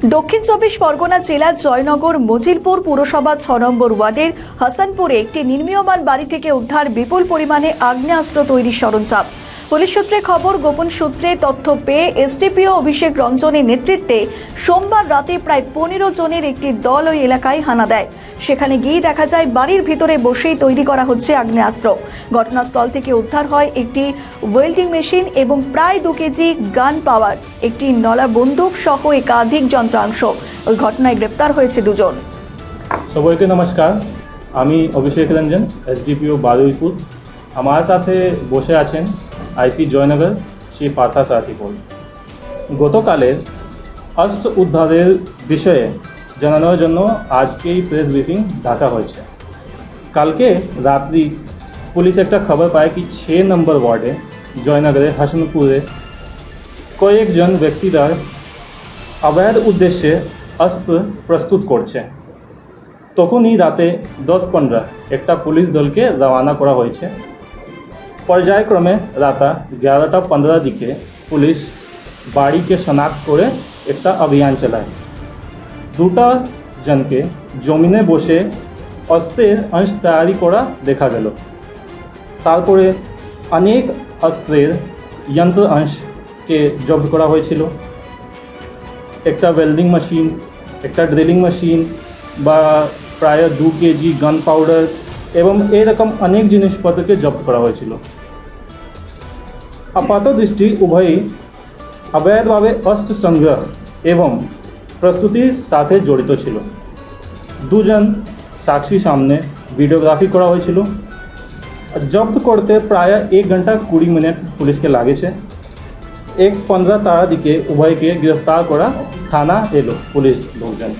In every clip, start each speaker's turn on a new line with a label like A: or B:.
A: দক্ষিণ চব্বিশ পরগনা জেলার জয়নগর মজিলপুর পুরসভা ছ নম্বর ওয়ার্ডের হাসানপুরে একটি নির্মীয়মান বাড়ি থেকে উদ্ধার বিপুল পরিমাণে আগ্নেয়াস্ত্র তৈরির সরঞ্জাম। পুলিশ সূত্রে খবর, গোপন সূত্রে তথ্য পেয়ে এসডিপিও অভিষেক রঞ্জনের নেতৃত্বে সোমবার রাতে প্রায় পনেরো জনের একটি দল ওই এলাকায় হানা দেয়। সেখানে গিয়ে দেখা যায় বাড়ির ভিতরে বসেই তৈরি করা হচ্ছে আগ্নেয়াস্ত্র। ঘটনাস্থল থেকে উদ্ধার হয় একটি ওয়েল্ডিং মেশিন এবং প্রায় দু কেজি গান পাওয়ার, একটি নলা বন্দুক সহ একাধিক যন্ত্রাংশ। ওই ঘটনায় গ্রেপ্তার হয়েছে দুজন।
B: সবাইকে নমস্কার। আমি অভিষেক রঞ্জন, এসডিপিও বারুইপুর। আমার সাথে বসে আছেন আইসি জয়নগর শ্রী পার্থা পোল গতকালের অস্ত্র উদ্ধারের বিষয়ে জানানোর জন্য আজকেই প্রেস ব্রিফিং ডাকা হয়েছে। কালকে রাত্রি পুলিশ একটা খবর পায় কি ছ নম্বর ওয়ার্ডে জয়নগরে হাসনপুরে কয়েকজন ব্যক্তিরা অবৈধ উদ্দেশ্যে অস্ত্র প্রস্তুত করছে। তখনই রাতে দশ পনেরো একটা পুলিশ দলকে রওনা করা হয়েছে। পর্যায়ক্রমে রাতা এগারোটা পনেরো দিকে পুলিশ বাড়িকে শনাক্ত করে একটা অভিযান চালায়। দুটা জনকে জমিনে বসে অস্ত্রের অংশ তৈরি করা দেখা গেল। তারপরে অনেক অস্ত্রের যন্ত্র অংশকে জব্দ করা হয়েছিল। একটা ওয়েল্ডিং মেশিন একটা ড্রিলিং মেশিন বা প্রায় দু কেজি গান পাউডার এবং এরকম অনেক জিনিসপত্রকে জব্দ করা হয়েছিল। আপাত দৃষ্টি উভয়ই অবৈধভাবে অস্ত্র সংগ্রহ এবং প্রস্তুতির সাথে জড়িত ছিল। দুজন সাক্ষী সামনে ভিডিওগ্রাফি করা হয়েছিল। জব্দ করতে প্রায় এক ঘণ্টা কুড়ি মিনিট পুলিশকে লাগেছে। এক পনেরো তারা দিকে উভয়কে গ্রেফতার করা থানা এলো পুলিশ লোকজন।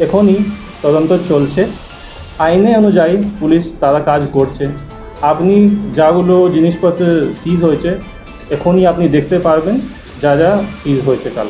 B: এখনই তদন্ত চলছে। আইনে অনুযায়ী পুলিশ তারা কাজ করছে। আপনি যাগুলো জিনিসপত্র সিজ হয়েছে এখনই আপনি দেখতে পারবেন যা যা ফিজ হয়েছে কাল